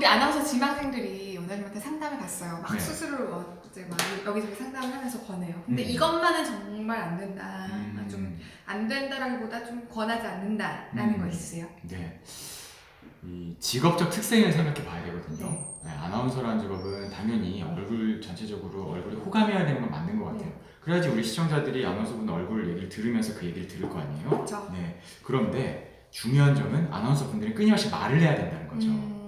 우리 아나운서 지망생들이 원장님한테 상담을 갔어요. 막 네. 수술을 어, 이제 막 여기저기 상담을 하면서 권해요. 근데 음. 이것만은 정말 안 된다. 음, 좀안 된다라기보다 좀 권하지 않는다라는 음. 거 있으세요? 네. 이 직업적 특성을 생각해 봐야 되거든요. 네. 네, 아나운서라는 직업은 당연히 얼굴 전체적으로 얼굴이 호감해야 되는 건 맞는 것 같아요. 그래야지 우리 시청자들이 아나운서분 얼굴 얘기를 들으면서 그 얘기를 들을 거 아니에요. 그렇죠. 네. 그런데 중요한 점은 아나운서 분들이 끊임없이 말을 해야 된다는 거죠. 음.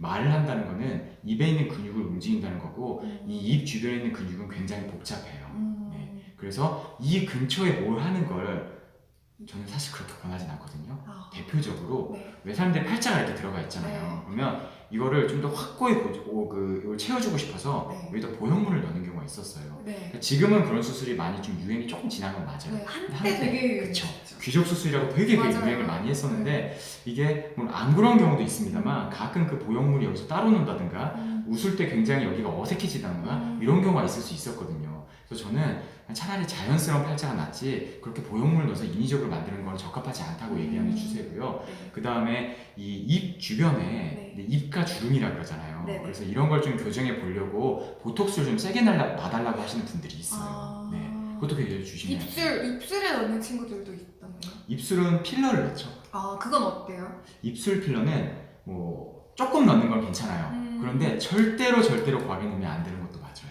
네. 말을 한다는 거는 입에 있는 근육을 움직인다는 거고 음. 이입 주변에 있는 근육은 굉장히 복잡해요. 음. 네. 그래서 이 근처에 뭘 하는 걸 저는 사실 그렇게 권하진 않거든요. 아. 대표적으로 네. 왜 사람들이 팔자가 이렇게 들어가 있잖아요. 네. 그러면 이거를 좀 더 확고히 보, 오, 그, 이걸 채워주고 싶어서 네. 여기다 보형물을 넣는 경우가 있었어요. 네. 지금은 그런 수술이 많이 좀 유행이 조금 지난 건 맞아요. 네. 한때 한때, 되게 그쵸. 귀족 수술이라고 되게 그 맞아요. 유행을 많이 했었는데 이게 물론 안 그런 경우도 있습니다만 가끔 그 보형물이 여기서 따로 논다든가 음. 웃을 때 굉장히 여기가 어색해지다든가 음. 이런 경우가 있을 수 있었거든요. 그래서 저는 차라리 자연스러운 팔자가 낫지 그렇게 보형물 넣어서 인위적으로 만드는 건 적합하지 않다고 얘기하는 음. 추세고요. 네. 그 다음에 이 입 주변에 네. 입가 주름이라 그러잖아요. 네, 네. 그래서 이런 걸 좀 교정해 보려고 보톡스를 좀 세게 날라, 놔달라고 하시는 분들이 있어요. 아. 네. 그것도 조심해야 돼요. 입술 입술에 넣는 친구들도 있던데요. 입술은 필러를 넣죠. 아 그건 어때요? 입술 필러는 뭐 조금 넣는 건 괜찮아요. 음. 그런데 절대로 절대로 과하게 넣으면 안 되는 맞아요.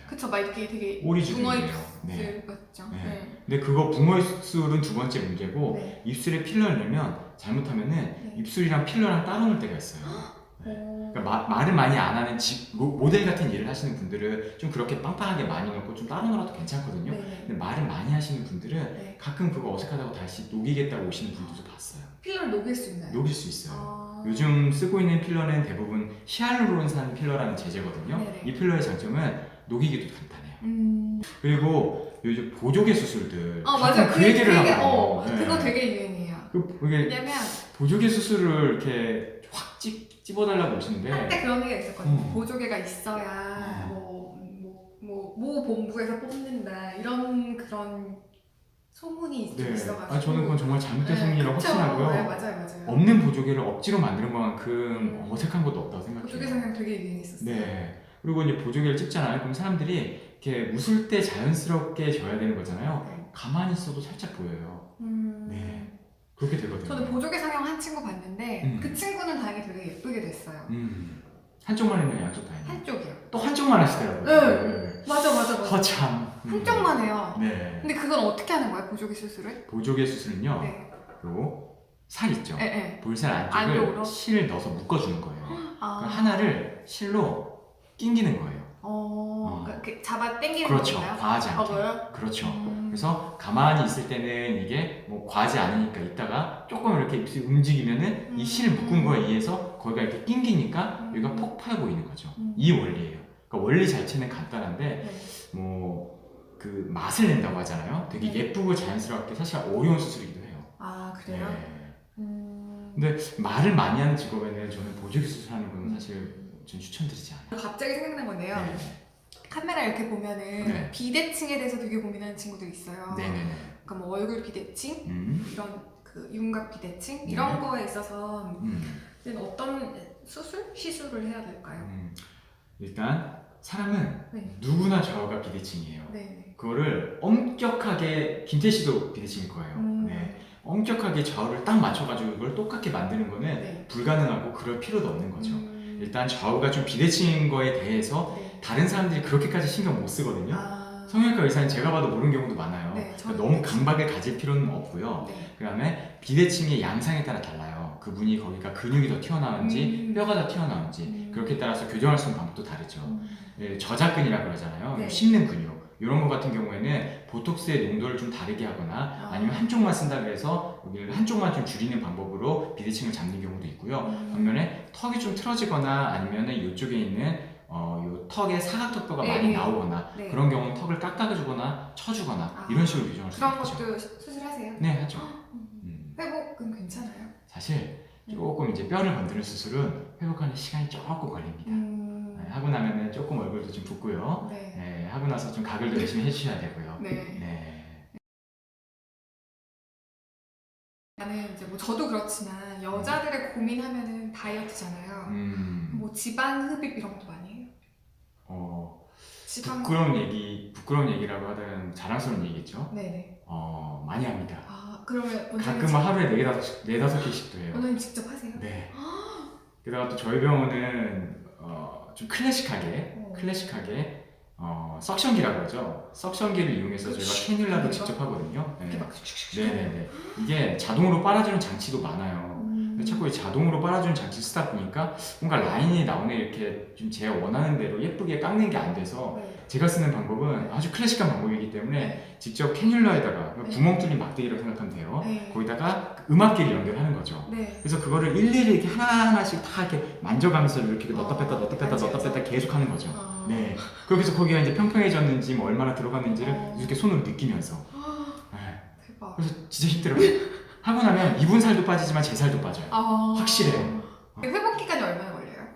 그쵸 막 이렇게 되게 오리 붕어 주둥이에요. 네. 입술 같죠. 네. 네. 근데 그거 붕어 입술은 두 번째 문제고 네. 입술에 필러를 넣으면 잘못하면은 네. 입술이랑 필러랑 따로 넣을 때가 있어요. 네. 오. 그러니까 마- 말을 많이 안 하는 직- 모- 모델 같은 일을 하시는 분들은 좀 그렇게 빵빵하게 많이 넣고 좀 따로 넣어도 괜찮거든요. 네. 근데 말을 많이 하시는 분들은 네. 가끔 그거 어색하다고 다시 녹이겠다고 오시는 분들도 봤어요. 필러를 녹일 수 있나요? 녹일 수 있어요. 아. 요즘 쓰고 있는 필러는 대부분 히알루론산 필러라는 제제거든요. 네네. 이 필러의 장점은 녹이기도 간단해요. 음. 그리고 요즘 보조개 수술들 아 맞아요. 그 얘기를 되게, 하고 어 네. 그거 되게 유행이에요. 그 그게 왜냐면 보조개 수술을 이렇게 확 찝, 찝어달라고 오시는데 한때 그런 얘기가 있었거든요. 음. 보조개가 있어야 음. 뭐뭐뭐모 본부에서 뽑는다 이런 그런 소문이 좀 네. 있어가지고. 아, 저는 그건 정말 잘못된 네, 소문이라고 그쵸. 확신하고요. 네, 맞아요, 맞아요. 없는 보조개를 억지로 만드는 것만큼 음. 어색한 것도 없다고 생각해요. 보조개 성형 되게 유행했었어요. 네. 그리고 이제 보조개를 찝잖아요. 그럼 사람들이 이렇게 웃을 때 자연스럽게 져야 되는 거잖아요. 네. 가만히 있어도 살짝 보여요. 음. 네. 그렇게 되거든요. 저는 보조개 성형 한 친구 봤는데 음. 그 친구는 다행히 되게 예쁘게 됐어요. 음. 한쪽만 했나요? 양쪽 다 했나요? 한쪽이요. 또 한쪽만 하시더라고요. 네. 맞아, 맞아, 맞아. 허참. 음. 한쪽만 해요. 네. 근데 그건 어떻게 하는 거예요? 보조개 수술을? 보조개 수술은요. 네. 요 살 있죠. 네, 네. 볼살 안쪽을 안쪽으로? 실을 넣어서 묶어주는 거예요. 아. 그럼 하나를 실로 낑기는 거예요. 어, 어. 그러니까 잡아 당기는 그렇죠. 건가요? 과하지 않게. 어, 그래요? 그렇죠. 음. 그래서 가만히 있을 때는 이게 뭐 과하지 않으니까 있다가 조금 이렇게 입술이 움직이면은 이 실을 묶은 거에 의해서 거기가 이렇게 낑기니까 음. 여기가 폭 파여 보이는 거죠. 음. 이 원리예요. 그러니까 원리 자체는 간단한데 네. 뭐 그 맛을 낸다고 하잖아요. 되게 네. 예쁘고 자연스럽게 사실 어려운 수술이기도 해요. 아, 그래요? 네. 음. 근데 말을 많이 하는 직업에는 저는 보조개 수술하는 음. 거는 사실 전 추천드리지 않아요. 갑자기 생각난 건데요. 네. 카메라 이렇게 보면은 네. 비대칭에 대해서 되게 고민하는 친구들 있어요. 네네네. 그러니까 뭐 얼굴 비대칭, 음. 이런 그 윤곽 비대칭 네. 이런 거에 있어서 음. 어떤 수술, 시술을 해야 될까요? 음. 일단 사람은 네. 누구나 좌우가 비대칭이에요. 네. 그거를 엄격하게 김태 씨도 비대칭일 거예요. 음. 네. 엄격하게 좌우를 딱 맞춰가지고 이걸 똑같게 만드는 거는 네. 불가능하고 그럴 필요도 없는 거죠. 음. 일단 좌우가 좀 비대칭인 거에 대해서 네. 다른 사람들이 그렇게까지 신경 못 쓰거든요. 아. 성형외과 의사는 제가 봐도 모르는 경우도 많아요. 네, 그러니까 너무 비대칭. 강박을 가질 필요는 없고요. 네. 그 다음에 비대칭의 양상에 따라 달라요. 그분이 거기가 근육이 더 튀어나오는지 음. 뼈가 더 튀어나오는지 음. 그렇게 따라서 교정할 수 있는 방법도 다르죠. 음. 예, 저작근이라 그러잖아요. 네. 씹는 근육. 이런 거 같은 경우에는 보톡스의 농도를 좀 다르게 하거나 아. 아니면 한쪽만 쓴다 그래서 여기를 한쪽만 좀 줄이는 방법으로 비대칭을 잡는 경우도 있고요. 음. 반면에 턱이 좀 틀어지거나 아니면은 이쪽에 있는 어, 요 턱에 사각턱뼈가 네, 많이 네. 나오거나 네. 그런 경우는 턱을 깎아주거나 쳐주거나 아. 이런 식으로 교정할 수 그런 있죠. 것도 수- 수술하세요? 네, 하죠. 음. 음. 회복은 괜찮아요? 사실 조금 이제 뼈를 건드는 수술은 회복하는 시간이 조금 걸립니다. 음. 네, 얼굴도 좀 붓고요. 네. 네, 하고 나서 좀 가글도 열심히 해주셔야 되고요. 네. 네. 나는 이제 뭐 저도 그렇지만 여자들의 고민하면은 다이어트잖아요. 음, 뭐 지방 흡입 이런 것도 많이 해요. 어, 지방 부끄러운 얘기, 부끄러운 얘기라고 하든 자랑스러운 얘기겠죠. 네네. 어, 많이 합니다. 아 그러면 원장님 가끔은 직- 하루에 네 다섯 네 다섯 개씩도 해요. 원장님 직접 하세요? 네. 게다가 또 저희 병원은 어, 좀 클래식하게, 어. 클래식하게 어, 석션기라고 하죠. 석션기를 이용해서 저희가 캐뉼라도 이거? 직접 하거든요. 네. 네네네. 이게 자동으로 빨아주는 장치도 많아요. 음. 근데 자꾸 이 자동으로 빨아주는 장치 쓰다 보니까 뭔가 라인이 나오네 이렇게 좀 제가 원하는 대로 예쁘게 깎는 게 안 돼서 네. 제가 쓰는 방법은 아주 클래식한 방법이기 때문에 직접 캐뉼라에다가 네. 구멍 뚫린 막대기라고 생각하면 돼요. 네. 거기다가 음압기를 연결하는 거죠. 네. 그래서 그거를 일일이 이렇게 하나하나씩 다 이렇게 만져가면서 이렇게 넣었다 뺐다 넣었다 뺐다 만지면서. 뺐다 계속 하는 거죠. 아. 네. 그래서 거기가 이제 평평해졌는지 뭐 얼마나 들어갔는지를 어. 이렇게 손으로 느끼면서. 아, 네. 대박. 그래서 진짜 힘들어요. 하고 나면 이분 살도 빠지지만 제 살도 빠져요. 아. 확실해요. 회복 기간이 얼마나 걸려요?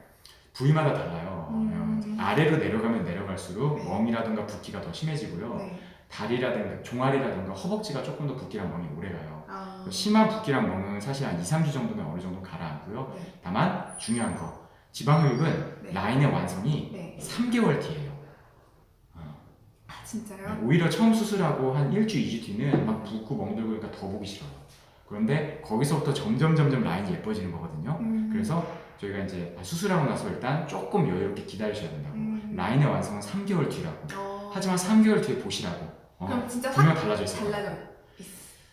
부위마다 달라요. 음. 아래로 내려가면 내려 갈수록 네. 멍이라든가 붓기가 더 심해지고요. 네. 다리라든가 종아리라든가 허벅지가 조금 더 붓기랑 멍이 오래 가요. 아. 심한 붓기랑 멍은 사실 한 2, 3주 정도면 어느 정도 가라앉고요. 네. 다만 중요한 거 지방흡입은 네. 라인의 완성이 네. 3개월 뒤에요. 아 진짜요? 오히려 처음 수술하고 한 1주, 2주 뒤는 막 붓고 멍들고 그러니까 더 보기 싫어요. 그런데 거기서부터 점점 점점 라인이 예뻐지는 거거든요. 음. 그래서 저희가 이제 수술하고 나서 일단 조금 여유롭게 기다리셔야 된다고. 음. 라인의 완성은 3개월 뒤라고. 어. 하지만 3개월 뒤에 보시라고. 어, 그럼 진짜 분명 확 달라져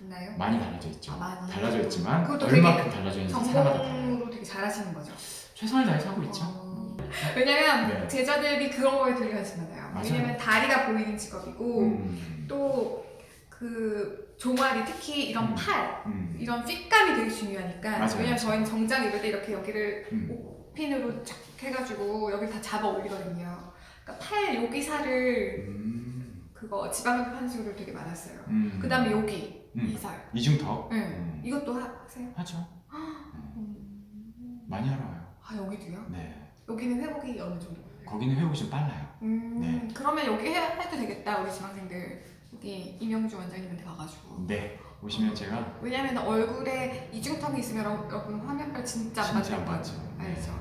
있나요? 많이 달라져 있죠. 아, 많이. 달라져 있지만 그것도 얼마큼 달라져 있는지 사람마다 달라요. 전공으로 되게 잘하시는 거죠. 최선을 다해서 하고 있죠. 어. 왜냐면 네. 제자들이 그런 거에 되게 관심 많아요. 맞아요. 왜냐면 다리가 보이는 직업이고 음, 또그 종아리 특히 이런 음. 팔 음, 이런 핏감이 되게 중요하니까 맞아요, 왜냐면 맞아요. 저희는 정장 입을 때 이렇게 여기를 음, 핀으로 착 해가지고 여기 다 잡아 올리거든요. 그러니까 팔 여기 살을 음, 그거 지방흡입 하는 친구들 되게 많았어요. 음. 그 다음에 여기 음. 이 살. 이중턱 네. 음. 이것도 하, 하세요? 하죠. 음. 많이 하러 와요. 아 여기도요? 네. 여기는 회복이 어느 정도? 거기는 회복이 좀 빨라요. 음, 네. 그러면 여기 해, 해도 되겠다 우리 지망생들 여기 이명주 원장님한테 가가지고 네. 오시면 제가 왜냐면 얼굴에 이중턱이 있으면 여러- 여러분 화면빨 진짜 안 진짜 안 맞는 거 맞죠. 알죠?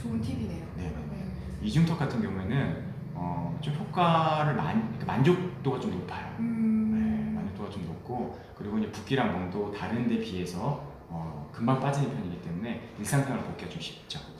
네. 네. 좋은 팁이네요. 네. 네. 네. 이중턱 같은 경우에는 어, 좀 효과를 만, 그러니까 만족도가 좀 높아요. 네, 음, 만족도가 좀 높고 그리고 이제 붓기랑 멍도 다른 데 비해서 어, 금방 빠지는 편이기 때문에 일상생활 복귀가 좀 쉽죠. 네. 음.